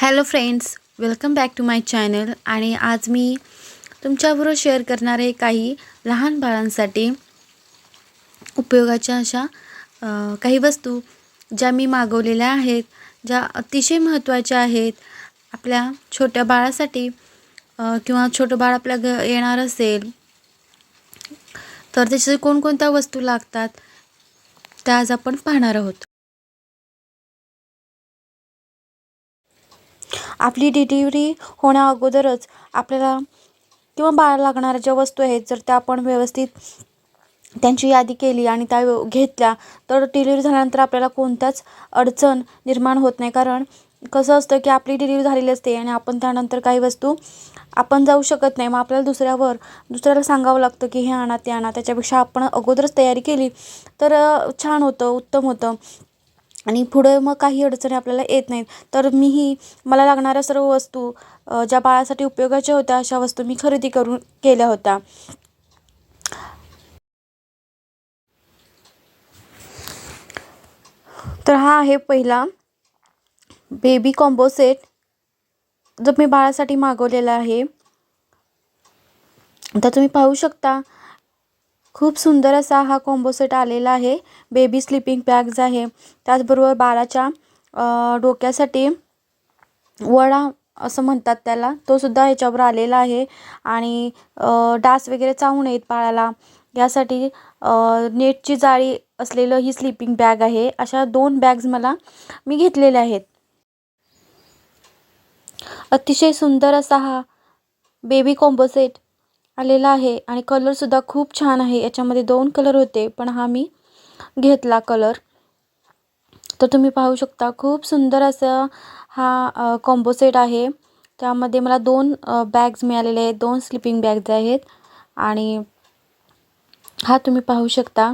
Hello friends welcome back to my channel आणि आज मी तुमच्याबरोबर शेअर करणारे काही लहान बाळांसाठी उपयोगाच्या अशा काही वस्तू ज्या मी मागवलेल्या आहेत ज्या अतिशय महत्त्वाच्या आहेत. आपल्या छोट्या बाळासाठी किंवा छोटं बाळ आपल्या घ येणार असेल तर त्याच्या कोणकोणत्या वस्तू लागतात त्या आज आपण पाहणार आहोत. आपली डिलिव्हरी होण्या अगोदरच आपल्याला किंवा बाळाला लागणाऱ्या ज्या वस्तू आहेत जर त्या आपण व्यवस्थित त्यांची यादी केली आणि त्या व्यव- घेतल्या तर डिलिव्हरी झाल्यानंतर आपल्याला कोणत्याच अडचण निर्माण होत नाही. कारण कसं असतं की आपली डिलिव्हरी झालेली असते आणि आपण त्यानंतर काही वस्तू आपण जाऊ शकत नाही. मग आपल्याला दुसऱ्यावर दुसऱ्याला सांगावं लागतं की हे आणा ते आणा. त्याच्यापेक्षा आपण अगोदरच तयारी केली तर छान होतं उत्तम होतं. आणि पुढं मग काही अडचणी आपल्याला येत नाहीत. तर मीही मला लागणाऱ्या सर्व वस्तू ज्या बाळासाठी उपयोगाच्या होत्या अशा वस्तू मी खरेदी करून केल्या होत्या. तर हा आहे पहिला बेबी कॉम्बो सेट जो मी बाळासाठी मागवलेला आहे. तर तुम्ही पाहू शकता खूप सुंदर असा हा कॉम्बो सेट आलेला आहे. बेबी स्लिपिंग बॅग्स आहे. त्याचबरोबर बाळाच्या डोक्यासाठी वडा असं म्हणतात त्याला. तो सुद्धा ह्याच्यावर आलेला आहे. आणि डास वगैरे चावू नयेत बाळाला. यासाठी नेटची जाळी असलेलं ही स्लिपिंग बॅग आहे. अशा दोन बॅग्स मला मी घेतलेल्या आहेत. अतिशय सुंदर असा हा बेबी कॉम्बो सेट आलेला आहे. आणि कलरसुद्धा खूप छान आहे. याच्यामध्ये दोन कलर होते पण हा मी घेतला कलर तर तुम्ही पाहू शकता खूप सुंदर असं हा कॉम्बो सेट आहे. त्यामध्ये मला दोन बॅग्स मिळालेले आहेत दोन स्लिपिंग बॅग्ज आहेत. आणि हा तुम्ही पाहू शकता.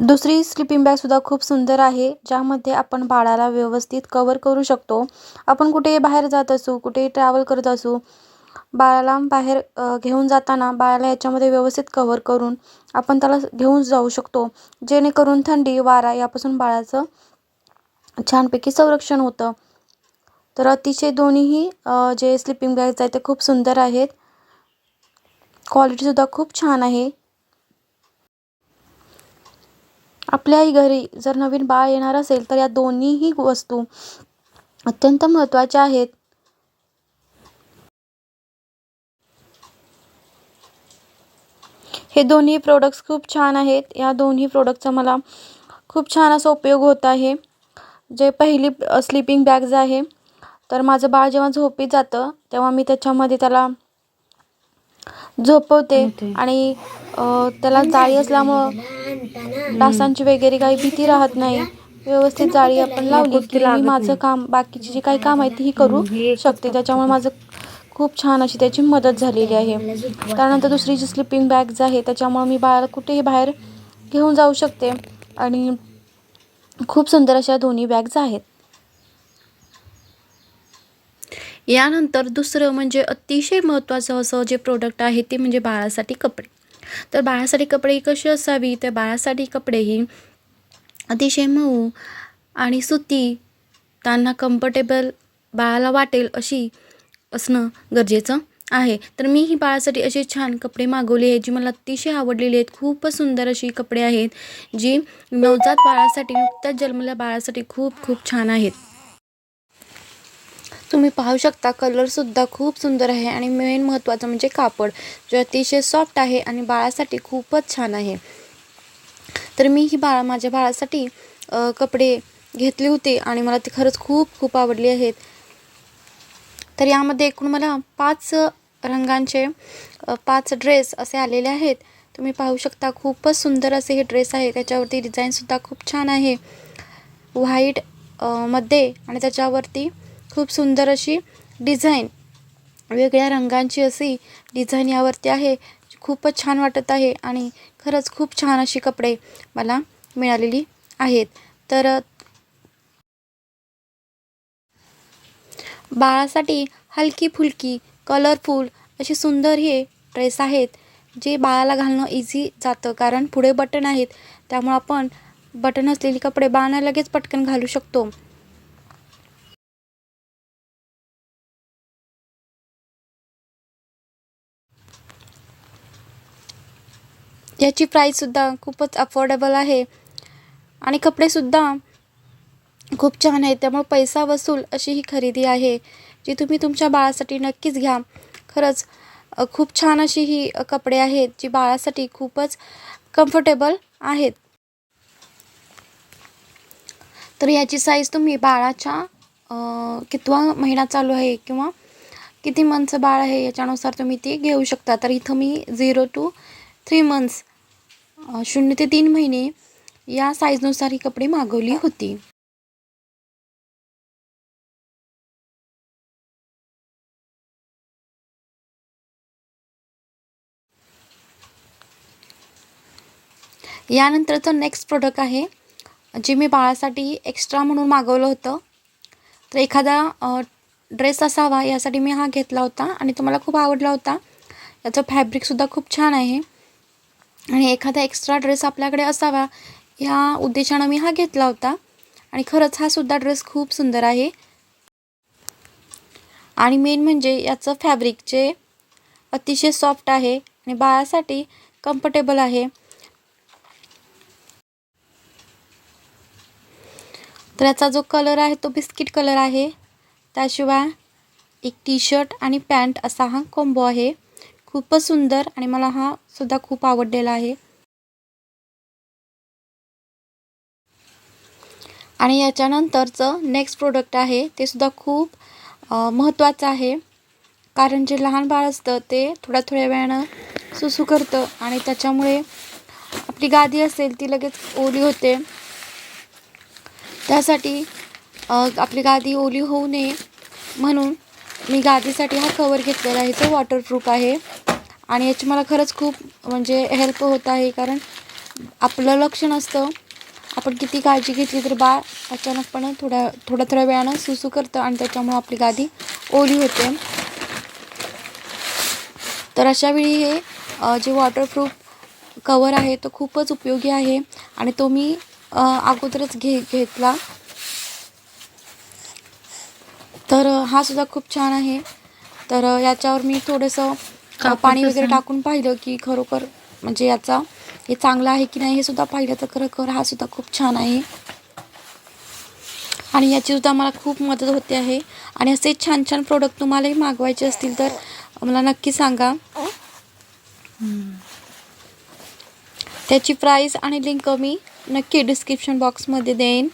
दुसरी स्लिपिंग बॅगसुद्धा खूप सुंदर आहे ज्यामध्ये आपण बाळाला व्यवस्थित कवर करू शकतो. आपण कुठेही बाहेर जात असू कुठेही ट्रॅव्हल करत असू बाळाला बाहेर घेऊन जाताना बाळाला याच्यामध्ये व्यवस्थित कवर करून आपण त्याला घेऊन जाऊ शकतो. जेणेकरून थंडी वारा यापासून बाळाचं छानपैकी संरक्षण होतं. तर अतिशय दोन्हीही जे स्लिपिंग बॅग्स आहेत ते खूप सुंदर आहेत. क्वालिटीसुद्धा खूप छान आहे. आपल्याही घरी जर नवीन बाळ येणार असेल तर या दोन्हीही वस्तू अत्यंत महत्त्वाच्या आहेत. हे दोन्ही प्रोडक्ट्स खूप छान आहेत. या दोन्ही प्रोडक्टचा मला खूप छान असा उपयोग होत आहे. जे पहिली स्लिपिंग बॅग्ज आहे तर माझं बाळ जेव्हा झोपीत जातं तेव्हा मी त्याच्यामध्ये त्याला झोपवते आणि त्याला जाळी असल्यामुळं डासांची वगैरे काही भीती राहत नाही. व्यवस्थित जाळी आपण लावली की मी माझं काम बाकीची जी काही काम आहे तीही करू शकते. त्याच्यामुळे माझं खूप छान अशी त्याची मदत झालेली आहे. त्यानंतर दुसरी जी स्लिपिंग बॅग्ज आहे त्याच्यामुळे मी बाहेर कुठेही बाहेर घेऊन जाऊ शकते. आणि खूप सुंदर अशा दोन्ही बॅग्ज आहेत. यानंतर दुसरं म्हणजे अतिशय महत्त्वाचं असं जे प्रोडक्ट आहे ते म्हणजे बाळासाठी कपडे. तर बाळासाठी कपडे कशी असावी? तर बाळासाठी कपडे ही अतिशय मऊ आणि सुती त्यांना कम्फर्टेबल बाळाला वाटेल अशी असणं गरजेचं आहे. तर मी ही बाळासाठी असे छान कपडे मागवले आहेत जी मला अतिशय आवडलेली आहेत. खूपच सुंदर अशी कपडे आहेत जी नवजात बाळासाठी नुकत्याच जन्मल्या बाळासाठी खूप खूप छान आहेत. तुम्ही पाहू शकता कलरसुद्धा खूप सुंदर आहे आणि मेन महत्त्वाचं म्हणजे कापड जो अतिशय सॉफ्ट आहे आणि बाळासाठी खूपच छान आहे. तर मी ही बाळा माझ्या बाळासाठी कपडे घेतले होते आणि मला ती खरंच खूप खूप आवडली आहेत. तर यामध्ये एकूण मला पाच रंगांचे पाच ड्रेस असे आलेले आहेत. तुम्ही पाहू शकता खूपच सुंदर असे हे ड्रेस आहे. त्याच्यावरती डिझाईनसुद्धा खूप छान आहे. व्हाईटमध्ये आणि त्याच्यावरती खूप सुंदर अशी डिझाईन. वेगळ्या रंगांची अशी डिझाईन यावरती आहे. खूपच छान वाटत आहे आणि खरंच खूप छान अशी कपडे मला मिळालेली आहेत. तर बाळासाठी हलकी फुलकी कलरफुल असे सुंदर हे ड्रेस आहेत जे बाळाला घालणं इझी जातं. कारण पुढे बटन आहेत त्यामुळं आपण बटन असलेले कपडे बाळांना लगेच पटकन घालू शकतो. याची प्राईजसुद्धा खूपच अफोर्डेबल आहे. आणि कपडेसुद्धा खूप छान आहेत. त्यामुळे पैसा वसूल अशी ही खरेदी आहे जी तुम्ही तुमच्या बाळासाठी नक्कीच घ्या. खरंच खूप छान अशी ही कपडे आहेत जी बाळासाठी खूपच कम्फर्टेबल आहेत. तर याची साईज तुम्ही बाळाच्या कितवा महिना चालू आहे किंवा किती मंथचं बाळ आहे याच्यानुसार तुम्ही ती घेऊ शकता. तर इथं मी झिरो टू थ्री मंथ्स शून्य ते तीन महिने या साईजनुसार ही कपडे मागवली होती. यानंतरचं नेक्स्ट प्रोडक्ट आहे जे मी बाळासाठी एक्स्ट्रा म्हणून मागवलं होतं. तर एखादा ड्रेस असावा यासाठी मी हा घेतला होता आणि तो मला खूप आवडला होता. याचं फॅब्रिकसुद्धा खूप छान आहे. आणि एखादा एक्स्ट्रा ड्रेस आपल्याकडे असावा ह्या उद्देशानं मी हा घेतला होता. आणि खरंच हा सुद्धा ड्रेस खूप सुंदर आहे. आणि मेन म्हणजे याचं फॅब्रिक जे अतिशय सॉफ्ट आहे आणि बाळासाठी कम्फर्टेबल आहे. तर याचा जो कलर आहे तो बिस्किट कलर आहे. त्याशिवाय एक टी शर्ट आणि पॅन्ट असा हा कॉम्बो आहे. खूपच सुंदर आणि मला हा सुद्धा खूप आवडलेला आहे. आणि याच्यानंतरचं नेक्स्ट प्रोडक्ट आहे ते सुद्धा खूप महत्त्वाचं आहे. कारण जे लहान बाळ असतं ते थोड्या थोड्या वेळानं सुसू करतं आणि त्याच्यामुळे आपली गादी असेल ती लगेच ओली होते. त्यासाठी आपली गादी ओली होऊ नये म्हणून मी गादीसाठी हा कवर घेतलेला आहे तो वॉटरप्रूफ आहे. आणि याची मला खरंच खूप म्हणजे हेल्प होत आहे कारण आपलं लक्ष नसतं. आपण किती काळजी घेतली तर बाळ अचानकपणे थोड्या थोड्या थोड्या वेळानं सुसू करतं आणि त्याच्यामुळे आपली गादी ओली होते. तर अशावेळी हे जे वॉटरप्रूफ कवर आहे तो खूपच उपयोगी आहे आणि तो मी अगोदरच घे घेतला. तर हा सुद्धा खूप छान आहे. तर याच्यावर मी थोडंसं पाणी वगैरे टाकून पाहिलं की खरोखर म्हणजे याचा हे चांगलं आहे की नाही हे सुद्धा पाहिलं तर खरोखर हा सुद्धा खूप छान आहे. आणि याची सुद्धा मला खूप मदत होते आहे. आणि असे छान छान प्रोडक्ट तुम्हालाही मागवायचे असतील तर मला नक्की सांगा. त्याची प्राईस आणि लिंक मी नक्की डिस्क्रिप्शन बॉक्समध्ये देईन.